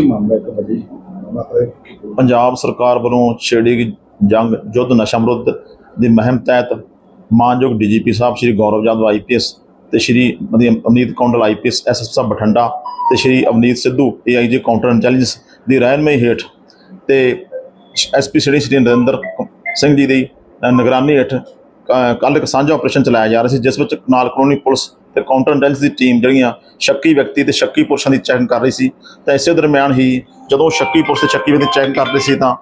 ਕੀ ਮਾਮਲਾ ਇੱਕ ਵੱਡੀ ਪੰਜਾਬ ਸਰਕਾਰ ਵੱਲੋਂ ਛੇੜੀ ਗਈ ਜੰਗ, ਯੁੱਧ ਨਸ਼ਾ ਵਿਰੁੱਧ ਦੀ ਮੁਹਿੰਮ ਤਹਿਤ ਮਾਨਯੋਗ ਡੀਜੀਪੀ ਸਾਹਿਬ ਸ਼੍ਰੀ ਗੌਰਵ ਯਾਦਵ ਆਈਪੀਐਸ ਤੇ ਸ਼੍ਰੀ ਅਮਨੀ- ਅਮਨੀਤ ਕੌਂਡਲ ਆਈਪੀਐਸ ਐਸਐਸ ਸਾਹਿਬ ਬਠਿੰਡਾ ਤੇ Shri Avneet Sidhu AIG counter intelligence ਦੀ ਰਹਿਨਮਈ ਹੇਠ ਤੇ ਐਸਪੀ ਸ਼੍ਰੀ ਸ਼੍ਰੀ ਨਰਿੰਦਰ ਸਿੰਘ ਜੀ ਦੀ ਨਿਗਰਾਨੀ ਹੇਠ ਕੱਲ ਇੱਕ ਸਾਂਝਾ ਆਪਰੇਸ਼ਨ ਚਲਾਇਆ ਜਾ ਰਿਹਾ ਸੀ, ਜਿਸ ਵਿੱਚ ਨਾਲ ਕਲੋਨੀ ਪੁਲਿਸ ਤੇ ਕਾਊਂਟਰ ਇੰਟੈਲੀਜੈਂਸ ਦੀ ਟੀਮ ਜਿਹੜੀਆਂ ਸ਼ੱਕੀ ਵਿਅਕਤੀ ਤੇ ਸ਼ੱਕੀ ਪੁਰਸ਼ਾਂ ਦੀ ਚੈਕਿੰਗ ਕਰ ਰਹੀ ਸੀ, ਤਾਂ ਇਸੇ ਦਰਮਿਆਨ ਹੀ ਜਦੋਂ ਸ਼ੱਕੀ ਪੁਰਸ਼ ਤੇ ਸ਼ੱਕੀ ਵਿਅਕਤੀ ਚੈਕਿੰਗ ਕਰ ਰਹੇ ਸੀ ਤਾਂ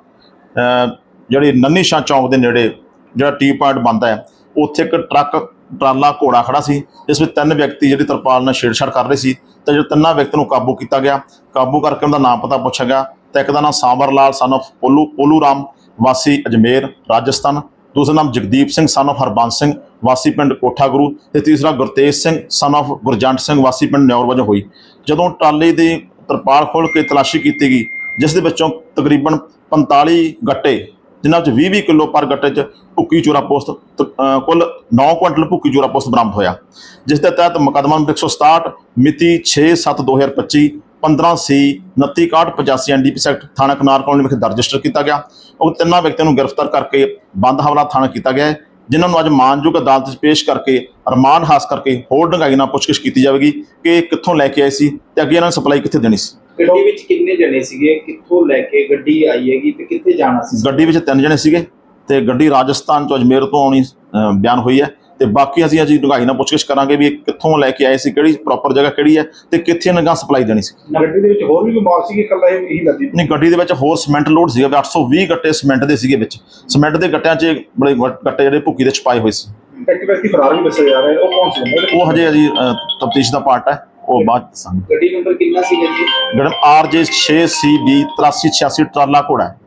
ਜਿਹੜੀ ਨੰਨੀ ਸ਼ਾਹ ਚੌਂਕ ਦੇ ਨੇੜੇ ਜਿਹੜਾ ਟੀ ਪੁਆਇੰਟ ਬਣਦਾ ਹੈ, ਉੱਥੇ ਇੱਕ ਟਰੱਕ ਟਰਾਲਾ ਘੋੜਾ ਖੜਾ ਸੀ, ਜਿਸ ਵਿੱਚ ਤਿੰਨ ਵਿਅਕਤੀ ਜਿਹੜੀ ਤਰਪਾਲ ਨਾਲ ਛੇੜਛਾੜ ਕਰ ਰਹੇ ਸੀ, ਤੇ ਜਦੋਂ ਤਿੰਨਾਂ ਵਿਅਕਤੀ ਨੂੰ ਕਾਬੂ ਕੀਤਾ ਗਿਆ। ਕਾਬੂ ਕਰਕੇ ਉਹਨਾਂ ਦਾ ਨਾਮ ਪਤਾ ਪੁੱਛਿਆ ਗਿਆ, ਤਾਂ ਇੱਕ ਦਾ ਨਾਮ ਸਾਂਵਰ ਲਾਲ ਸਨ of ਪੋਲੂ ਪੋਲੂ ਰਾਮ ਵਾਸੀ ਅਜਮੇਰ, ਰਾਜਸਥਾਨ। ਦੂਸਰਾ ਨਾਮ ਜਗਦੀਪ ਸਿੰਘ ਸਨ of ਹਰਬੰਸ ਸਿੰਘ, ਵਾਸੀ ਪਿੰਡ ਕੋਠਾ ਗੁਰੂ ਤੇ ਤੀਸਰਾ ਗੁਰਤੇਜ ਸਿੰਘ ਸਨ of ਗੁਰਜੰਟ ਸਿੰਘ, ਵਾਸੀ ਪਿੰਡ ਨਿਉਰ ਵਜੋਂ ਹੋਈ। ਜਦੋਂ ਟਰਾਲੇ ਦੀ ਤਰਪਾਲ ਖੋਲ ਕੇ ਤਲਾਸ਼ੀ ਕੀਤੀ ਗਈ, ਜਿਸ ਦੇ ਵਿੱਚੋਂ ਤਕਰੀਬਨ 45 ਗੱਟੇ ਜਿਨ੍ਹਾਂ ਵਿੱਚ 20-20 ਕਿਲੋ ਪਰ ਗੱਟੇ 'ਚ ਭੁੱਕੀ ਚੋਰਾ ਪੋਸਤ ਕੁੱਲ 9 ਕੁਇੰਟਲ ਭੁੱਕੀ ਚੋਰਾ ਪੋਸਤ ਬਰਾਮਦ ਹੋਇਆ। ਜਿਸ ਦੇ ਤਹਿਤ ਮੁਕੱਦਮਾ ਨੰਬਰ 167 ਮਿਤੀ 6/7/2025 15 ਸੀ 2965 ਐਨਡੀਪੀ ਸੈਕਟ ਥਾਣਾ ਕਨਾਰ ਕਲੋਨੀ ਵਿਖੇ ਦਰਜ ਰਜਿਸਟਰ ਕੀਤਾ ਗਿਆ। ਉਹ ਤਿੰਨਾਂ ਵਿਅਕਤੀਆਂ ਨੂੰ ਗ੍ਰਿਫਤਾਰ ਕਰਕੇ ਬੰਦ ਹਵਾਲਾ ਥਾਣਾ ਕੀਤਾ ਗਿਆ ਹੈ, ਜਿਨ੍ਹਾਂ ਨੂੰ ਅੱਜ ਮਾਨਯੋਗ ਅਦਾਲਤ 'ਚ ਪੇਸ਼ ਕਰਕੇ ਰਿਮਾਂਡ ਹਾਸ ਕਰਕੇ ਹੋਰ ਡੰਗਾਈ ਨਾਲ ਪੁੱਛਗਿੱਛ ਕੀਤੀ ਜਾਵੇਗੀ ਕਿ ਕਿੱਥੋਂ ਲੈ ਕੇ ਆਏ ਸੀ ਤੇ ਅੱਗੇ ਇਹਨਾਂ ਨੂੰ ਸਪਲਾਈ ਕਿੱਥੇ ਦੇਣੀ ਸੀ। ਗੱਡੀ ਵਿੱਚ ਕਿੰਨੇ ਜਣੇ ਸੀਗੇ? ਕਿੱਥੋਂ ਲੈ ਕੇ ਗੱਡੀ ਆਈ ਹੈਗੀ ਤੇ ਕਿੱਥੇ ਜਾਣਾ ਸੀ? ਗੱਡੀ ਵਿੱਚ ਤਿੰਨ ਜਣੇ ਸੀਗੇ ਤੇ ਗੱਡੀ ਰਾਜਸਥਾਨ ਤੋਂ ਅਜਮੇਰ ਤੋਂ ਆਉਣੀ ਬਿਆਨ ਹੋਈ ਹੈ ਤੇ ਬਾਕੀ ਅਸੀਂ ਅਜੀ ਡੁਗਾਈ ਨਾਲ ਪੁੱਛਗਿੱਛ ਕਰਾਂਗੇ ਵੀ ਇਹ ਕਿੱਥੋਂ ਲੈ ਕੇ ਆਏ ਸੀ ਕਿਹੜੀ ਪ੍ਰੋਪਰ ਜਗ੍ਹਾ ਕਿਹੜੀ ਹੈ ਤੇ ਕਿੱਥੇ ਇਹਨਾਂ ਗਾਂ ਸਪਲਾਈ ਦੇਣੀ ਸੀ। ਗੱਡੀ ਦੇ ਵਿੱਚ ਹੋਰ ਵੀ ਕੋਈ ਮਾਲ ਸੀ ਕਿ ਇਕੱਲਾ ਇਹ ਲੱਦੀ ਨਹੀਂ ਗੱਡੀ ਦੇ ਵਿੱਚ ਹੋਰ ਸੀਮੈਂਟ ਲੋਡ ਸੀਗਾ ਵੀ 820 ਗੱਟੇ ਸੀਮੈਂਟ ਦੇ ਸੀਗੇ ਵਿੱਚ। ਸੀਮੈਂਟ ਦੇ ਗੱਟਿਆਂ 'ਚ ਬੜੇ ਗੱਟੇ ਜਿਹੜੇ ਭੁੱਕੀ ਦੇ ਛਪਾਏ ਹੋਏ ਸੀ। ਇੱਕ ਵਿਅਕਤੀ ਫਰਾਰ ਵੀ ਦੱਸਿਆ ਜਾ ਰਿਹਾ ਉਹ ਕੌਣ ਸੀ? ਉਹ ਹਜੇ ਅਜੀ ਤਫਤੀਸ਼ ਦਾ ਪਾਰਟ ਹੈ। ਉਹ ਬਾਅਦ ਦੱਸਾਂਗੇ। ਗੱਡੀ ਨੰਬਰ ਕਿੰਨਾ ਸੀਗਾ ਜੀ ਗੜਮ RJ 6CB 8386 ਟਰਾਲਾ ਘੋੜਾ ਹੈ।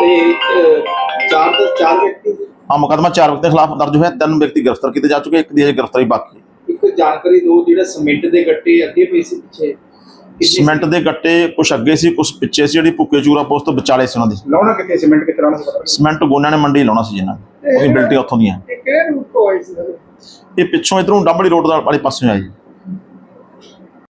ਤੇ ਅਹ, ਚਾਰ ਤੋਂ ਚਾਰ ਵਿਅਕਤੀ ਸੀ। ਆ ਮੁਕਦਮਾ ਚਾਰ ਵਿਅਕਤੀਆਂ ਖਿਲਾਫ ਦਰਜ ਹੋਇਆ। ਤਿੰਨ ਵਿਅਕਤੀ ਗ੍ਰਿਫਤਾਰ ਕੀਤੇ ਜਾ ਚੁੱਕੇ ਇੱਕ ਦੀ ਅਜੇ ਗ੍ਰਿਫਤਾਰੀ ਬਾਕੀ ਹੈ। ਇੱਕ ਜਾਣਕਾਰੀ ਦਿਓ ਜਿਹੜਾ ਸੀਮੈਂਟ ਦੇ ਗੱਟੇ ਅੱਗੇ ਪਏ ਸੀ ਪਿੱਛੇ। ਕਿੰਨੇ ਸੀਮੈਂਟ ਦੇ ਗੱਟੇ ਕੁਛ ਅੱਗੇ ਸੀ ਕੁਛ ਪਿੱਛੇ ਸੀ ਜਿਹੜੀ ਭੁੱਕੇ ਚੂਰਾ ਪੋਸਟ ਤੋਂ ਵਿਚਾਲੇ ਸੀ ਉਹਨਾਂ ਦੀ। ਲਾਉਣਾ ਕਿੱਥੇ? ਸੀਮੈਂਟ ਕਿੱਥੇ ਲਾਉਣਾ ਸੀ ਪਤਾ? ਸੀਮੈਂਟ ਗੋਨਿਆਂ ਨੇ ਮੰਡੀ ਲਾਉਣਾ ਸੀ ਜਿੰਨਾਂ ਉਹਦੀ ਬਿਲਟੀ ਉੱਥੋਂ ਦੀਆਂ ਕਿਹੜੇ ਰੂਟ ਤੋਂ ਆਈ ਸੀ ਸਰ? ਇਹ ਪਿੱਛੋਂ ਇਧਰੋਂ ਡੰਬੜੀ ਰੋਡ ਦਾ ਵਾਲੇ ਪਾਸੇ ਆਈ